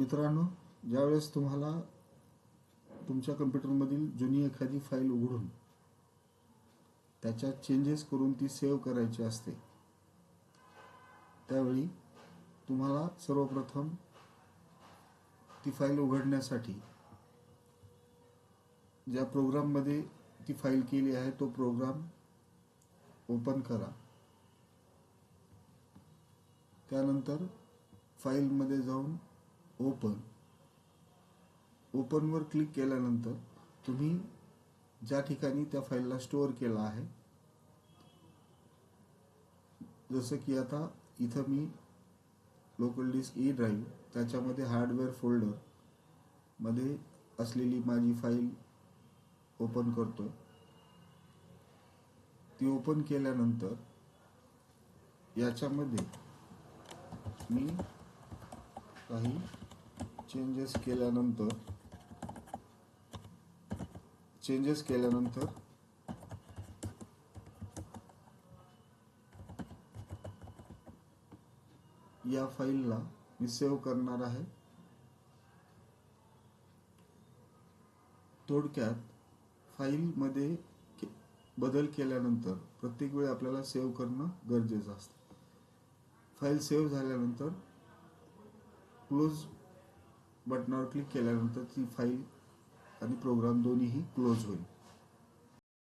मित्रांनो ज्यावेळेस तुम्हाला तुमच्या कम्प्युटरमधील जुनी एखादी फाईल उघडून त्याच्यात चेंजेस करून ती सेव्ह करायची असते त्यावेळी तुम्हाला सर्वप्रथम ती फाईल उघडण्यासाठी ज्या प्रोग्राममध्ये ती फाईल केली आहे तो प्रोग्राम ओपन करा. त्यानंतर फाईलमध्ये जाऊन ओपन ओपनवर क्लिक केल्यानंतर तुम्ही ज्या ठिकाणी त्या फाईलला स्टोअर केला आहे जसं की आता इथं मी लोकल डिस्क ई ड्राईव्ह त्याच्यामध्ये हार्डवेअर फोल्डरमध्ये असलेली माझी फाईल ओपन करतो ती ओपन केल्यानंतर याच्यामध्ये मी काही चेंजेस केल्यानंतर चेंजेस केल्यानंतर या फाईलला मी सेव्ह करणार आहे. थोडक्यात फाईलमध्ये के- बदल केल्यानंतर प्रत्येक वेळी आपल्याला सेव्ह करणं गरजेचं असतं. फाईल सेव्ह झाल्यानंतर क्लोज बटनावर क्लिक केल्यानंतर ती फाईल आणि प्रोग्राम दोन्हीही क्लोज होईल.